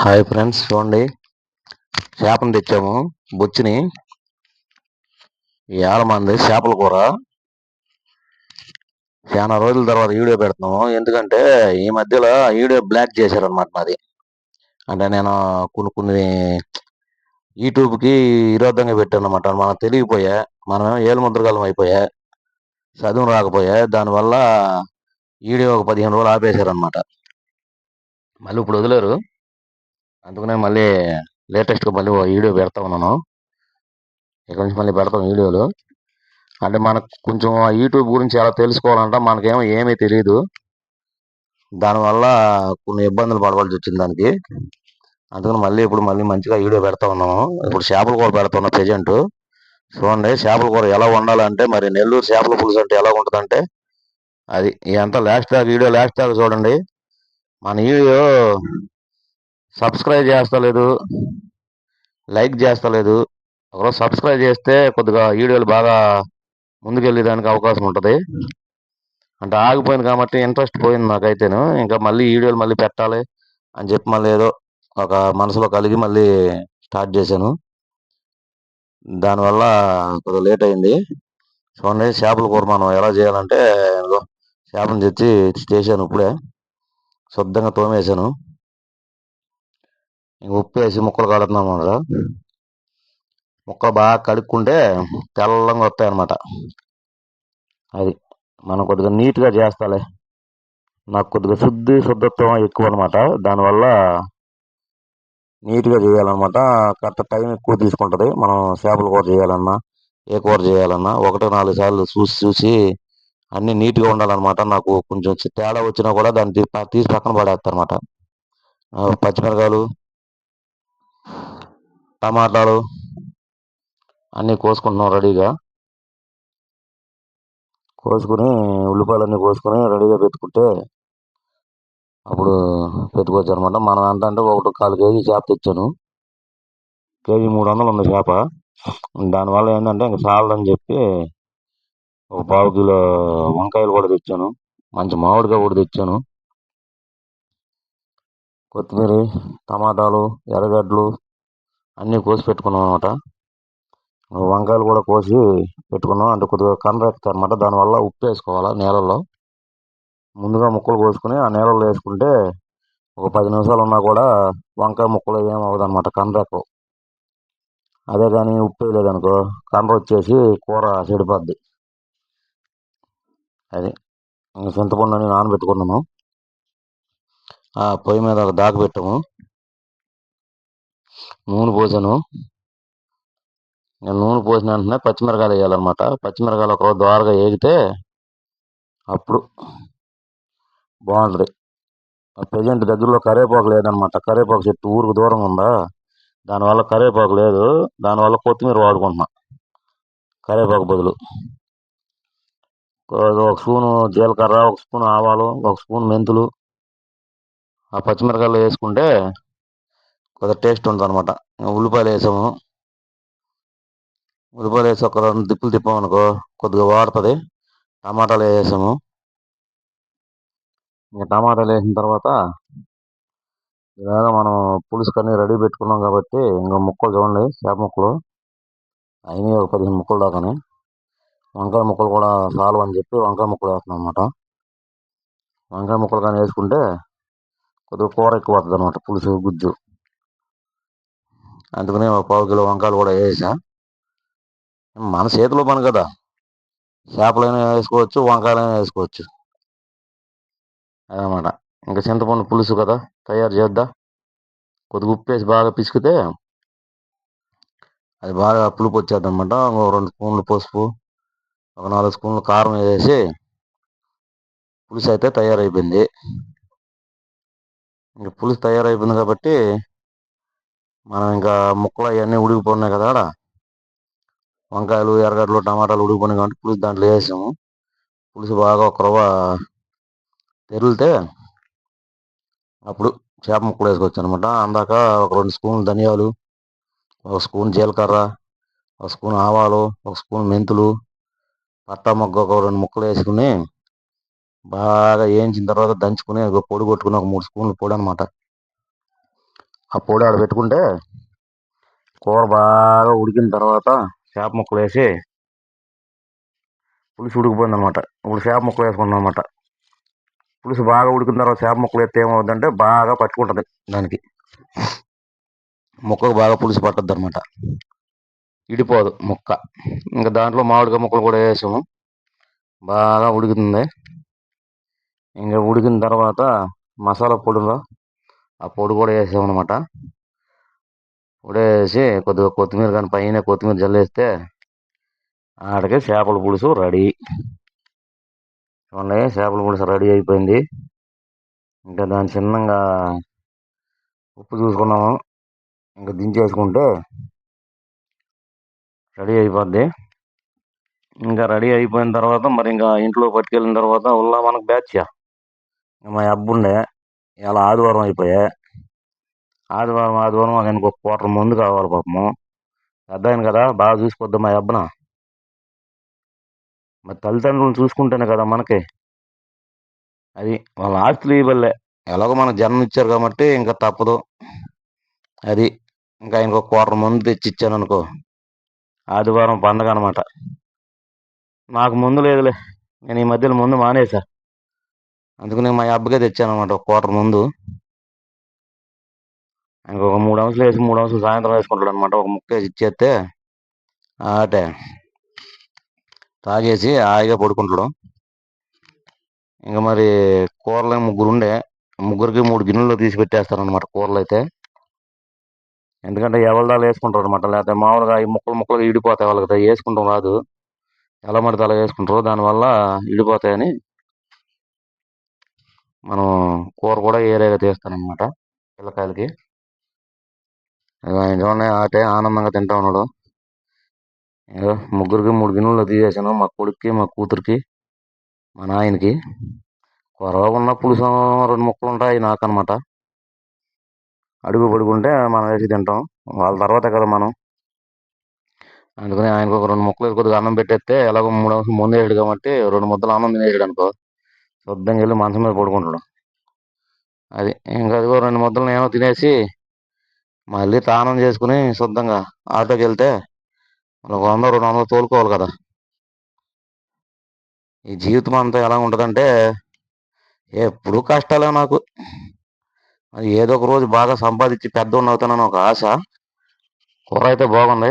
Hi friends చూడండి. చేపను తెచ్చాము బొచ్చుని. ఏళ్ళ మంది చేపల కూర. చాలా రోజుల తర్వాత వీడియో పెడుతున్నాము. ఎందుకంటే ఈ మధ్యలో వీడియో బ్లాక్ చేశారనమాట నాది అంటే నేను కొన్ని కొన్ని యూట్యూబ్కి విరోధంగా పెట్టాను అనమాట మనం తెలియపోయా మనం ఏళ్ళ ముద్రగాలం అయిపోయా చదువు రాకపోయా దానివల్ల వీడియో ఒక పదిహేను రోజులు ఆపేశారనమాట మళ్ళీ ఇప్పుడు వదిలేరు. అందుకనే మళ్ళీ లేటెస్ట్గా మళ్ళీ వీడియో పెడతా ఉన్నాను. ఇక్కడ నుంచి మళ్ళీ పెడతాం వీడియోలు. అంటే మనకు కొంచెం యూట్యూబ్ గురించి ఎలా తెలుసుకోవాలంటే మనకేమో ఏమీ తెలియదు దానివల్ల కొన్ని ఇబ్బందులు పడవలసి వచ్చింది దానికి. అందుకని మళ్ళీ ఇప్పుడు మళ్ళీ మంచిగా వీడియో పెడతా ఉన్నాము. ఇప్పుడు చేపల కూర పెడుతున్నాం ప్రజెంట్ చూడండి చేపల కూర ఎలా వండాలంటే మరి నెల్లూరు చేపల పులుసు అంటే ఎలా ఉంటుందంటే అది ఇదంతా లాస్ట్ దాకా వీడియో లాస్ట్ దాకా చూడండి. మన వీడియో సబ్స్క్రైబ్ చేస్తలేదు లైక్ చేస్తలేదు. ఒకరోజు సబ్స్క్రైబ్ చేస్తే కొద్దిగా వీడియోలు బాగా ముందుకెళ్ళేదానికి అవకాశం ఉంటుంది. అంటే ఆగిపోయింది కాబట్టి ఇంట్రెస్ట్ పోయింది నాకైతేను. ఇంకా మళ్ళీ వీడియోలు మళ్ళీ పెట్టాలి అని చెప్పి మళ్ళీ ఏదో ఒక మనసులో కలిగి మళ్ళీ స్టార్ట్ చేశాను. దానివల్ల కొద్దిగా లేట్ అయింది. చూడండి చేపల కూర మనం ఎలా చేయాలంటే చేపను తెచ్చి చేశాను ఇప్పుడే. శుద్ధంగా తోమేశాను. ఉప్పు వేసి ముక్కలు కడుతున్నాం కదా ముక్కలు బాగా కడుక్కుంటే తెల్లంగా వస్తాయి అనమాట అది మనం కొద్దిగా నీట్గా చేస్తాలే. నాకు కొద్దిగా శుద్ధి శుద్ధత్వం ఎక్కువ అనమాట దానివల్ల నీట్గా చేయాలన్నమాట. కరెక్ట్ టైం ఎక్కువ తీసుకుంటుంది. మనం చేపల కూర చేయాలన్నా ఏ కూర చేయాలన్నా ఒకటి నాలుగు సార్లు చూసి చూసి అన్నీ నీట్గా ఉండాలన్నమాట. నాకు కొంచెం తేడా వచ్చినా కూడా దాన్ని తీసి పక్కన పడేస్తారనమాట పచ్చిమిరకాయలు టమాటాలు అన్నీ కోసుకుంటున్నాం రెడీగా. కోసుకుని ఉల్లిపాయలన్నీ కోసుకొని రెడీగా పెట్టుకుంటే అప్పుడు పెట్టుకోవచ్చు అనమాట మనం ఎంత అంటే ఒకటి కాలు కేజీ చేప తెచ్చాను. కేజీ మూడు వందలు ఉంది చేప. దానివల్ల ఏంటంటే ఇంకా చాలదని చెప్పి ఒక పావు కిలో వంకాయలు కూడా తెచ్చాను. మంచి మామిడికాయ కూడా తెచ్చాను. కొత్తిమీర టమాటాలు ఎర్రగడ్డలు అన్నీ కోసి పెట్టుకున్నాం అనమాట వంకాయలు కూడా కోసి పెట్టుకున్నాం. అంటే కొద్దిగా కండ్ర అనమాట దానివల్ల ఉప్పు వేసుకోవాలి నీళ్ళల్లో ముందుగా ముక్కలు కోసుకుని ఆ నీళ్ళల్లో వేసుకుంటే ఒక పది నిమిషాలు ఉన్నా కూడా వంకాయ ముక్కలు ఏం అవ్వదు అనమాట అదే కానీ ఉప్పు వేయలేదనుకో కనర వచ్చేసి కూర చెడిపోద్ది. అది. చింతపండుని చింతపండు ఆ పొయ్యి మీద ఒక దాకా పెట్టాము. నూనె పోసాను. నేను నూనె పోసిన వెంటనే పచ్చిమిరకాయలు వేయాలన్నమాట. పచ్చిమిరకాయలు ఒక దోరగా వేగితే అప్పుడు బాగుంటుంది. ప్రజెంట్ దగ్గరలో కరివేపాకు లేదనమాట కరివేపాకు చెట్టు ఊరికి దూరంగా ఉందా? దానివల్ల కరివేపాకు లేదు. దానివల్ల కొత్తిమీర వాడుకుంటున్నా. కరివేపాకు బదులు. ఒక స్పూను జీలకర్ర ఒక స్పూన్ ఆవాలు ఒక స్పూన్ మెంతులు. ఆ పచ్చిమిరకాయలు వేసుకుంటే కొద్దిగా టేస్ట్ ఉంటుంది అనమాట ఉల్లిపాయలు వేసాము. ఉల్లిపాయలు వేసి ఒక రెండు దిప్పులు తిప్పామనుకో కొద్దిగా వాడుతుంది. టమాటాలు వేసాము. ఇంకా టమాటాలు వేసిన తర్వాత ఇలాగ మనం పులుసు రెడీ పెట్టుకున్నాం కాబట్టి ఇంకా ముక్కలు చూడండి చేప ముక్కలు. అయినాయి ఒక పదిహేను ముక్కలు దాకానే. వంకాయ ముక్కలు కూడా చాలు అని చెప్పి వంకాయ ముక్కలు వేస్తున్నాం అనమాట వంకాయ ముక్కలు కానీ వేసుకుంటే కొద్దిగా కూర ఎక్కువ వస్తుంది అనమాట పులుసు గుజ్జు. అందుకనే ఒక పావు కిలో వంకాయలు కూడా వేసా. మన చేతిలో పని కదా చేపలైనా వేసుకోవచ్చు వంకాయలైనా వేసుకోవచ్చు. అదనమాట ఇంకా చింతపండు పులుసు కదా తయారు చేద్దా? కొద్దిగా ఉప్పు వేసి బాగా పిసికితే అది బాగా పులుపు వచ్చేద్దనమాట రెండు స్పూన్లు పసుపు. ఒక నాలుగు స్పూన్లు కారం వేసేసి పులుసు అయితే తయారైపోయింది. ఇంకా పులుసు తయారైపోయింది కాబట్టి మనం ఇంకా ముక్కలు అవన్నీ ఉడికిపోయినాయి కదా ఆడ. వంకాయలు ఎర్రగడ్డలు టమాటాలు ఉడికిపోయినాయి కాబట్టి పులుసు దాంట్లో వేసాము. పులుసు బాగా ఒక రవ్వ తెరిలితే అప్పుడు చేప ముక్కలు వేసుకోవచ్చు అనమాట అందాక ఒక రెండు స్పూన్లు ధనియాలు ఒక స్పూన్ జీలకర్ర ఒక స్పూన్ ఆవాలు ఒక స్పూన్ మెంతులు పట్టా మొగ్గ ఒక రెండు ముక్కలు వేసుకుని బాగా వేయించిన తర్వాత దంచుకుని పొడి కొట్టుకుని ఒక మూడు స్పూన్లు పొడి అనమాట ఆ పొడి ఆడ పెట్టుకుంటే కూర బాగా ఉడికిన తర్వాత చేప ముక్కలు వేసి పులుసు ఉడికిపోయింది అనమాట ఇప్పుడు చేప ముక్కలు వేసుకున్నాం అనమాట పులుసు బాగా ఉడికిన తర్వాత చేప ముక్కలు వేస్తే ఏమవుతుందంటే బాగా పట్టుకుంటుంది దానికి. ముక్కకు బాగా పులుసు పట్టద్దు అనమాట ఇడిపోదు ముక్క. ఇంకా దాంట్లో మామిడికాయ ముక్కలు కూడా వేసాము. బాగా ఉడుకుతుంది ఇంకా ఉడికిన తర్వాత మసాలా పొడిలో ఆ పొడి కూడా వేసాము అనమాట పొడి వేసి కొద్దిగా కొత్తిమీర కానీ పైన కొత్తిమీర జల్లేస్తే ఆడికి చేపల పులుసు రెడీ. చూడండి చేపల పులుసు రెడీ అయిపోయింది. ఇంకా దాని చిన్నగా ఉప్పు చూసుకున్నాము. ఇంకా దించేసుకుంటే రెడీ అయిపోద్ది. ఇంకా రెడీ అయిపోయిన తర్వాత మరి ఇంకా ఇంట్లో పట్టుకెళ్ళిన తర్వాత ఉల్లా మనకు బ్యాచ్ మా అబ్బుండే ఇలా ఆదివారం అయిపోయా. ఆదివారం ఆదివారం ఆయనకు ఒక క్వార్టర్ ముందు కావాలి పాపము. పెద్ద కదా బాగా చూసుకోద్దాం మా అబ్బన. మరి తల్లిదండ్రులను చూసుకుంటేనే కదా మనకి. అది వాళ్ళ ఆస్తులు ఇవ్వలే. ఎలాగో మనకు జన్మ ఇచ్చారు కాబట్టి ఇంకా తప్పదు. అది ఇంకా ఆయనకు ఒక క్వార్టర్ ముందు తెచ్చి ఇచ్చాను అనుకో. ఆదివారం పండగ అనమాట నాకు ముందు లేదులే. నేను ఈ మధ్యలో ముందు మానేసా. అందుకనే మా అబ్బకే తెచ్చాను అనమాట ఒక క్వార్టర్ ముందు. ఇంకొక మూడు అంశాలు వేసి మూడు అంశాలు సాయంత్రం వేసుకుంటాడు అనమాట ఒక ముక్క వేసి ఇచ్చేస్తే ఆటే. తాగేసి హాయిగా పడుకుంటాడు. ఇంకా మరి కూరలు ముగ్గురు ఉండే ముగ్గురికి మూడు గిన్నెల్లో తీసి పెట్టేస్తాను అనమాట కూరలు అయితే. ఎందుకంటే ఎవరిదాలు వేసుకుంటారు అనమాట లేకపోతే మామూలుగా ఈ ముక్కలు ముక్కలు ఇడిపోతాయి వాళ్ళకి. వేసుకుంటాం రాదు. ఎలా మడితే అలా వేసుకుంటారు. దానివల్ల ఇడిపోతాయని మనం కూర కూడా ఏరేగా తీస్తానమాట పిల్లకాయలకి. ఆయన ఆటే ఆనందంగా తింటా ఉన్నాడు. ముగ్గురికి మూడు గిన్నెలు తీసేసాను మా కొడుక్కి మా కూతురికి మా నాయనకి. కొరవ ఉన్న పులుసు రెండు ముక్కలు ఉంటాయి నాకనమాట అడుగు పడుకుంటే మనం వేసి తింటాం. వాళ్ళ తర్వాతే కదా మనం. అందుకని ఆయనకు ఒక రెండు ముక్కలు కొద్దిగా అన్నం పెట్టేస్తే ఎలాగో మూడు అంశం ముందు వేయడు కాబట్టి రెండు ముద్దలు అన్నం తినేయడు అనుకో. శుద్ధంగా వెళ్ళి మంచం మీద పడుకుంటాడు అది ఇంకా అదిగో రెండు ముద్దలు నేను తినేసి మళ్ళీ తానం చేసుకుని శుద్ధంగా ఆటోకి వెళ్తే ఒక వంద రెండు వందలు తోలుకోవాలి కదా. ఈ జీవితం అంతా ఎలా ఉంటుందంటే ఎప్పుడు కష్టాలే నాకు. ఏదో ఒక రోజు బాగా సంపాదించి పెద్ద అవుతానని ఒక ఆశ. కూర అయితే బాగుంది.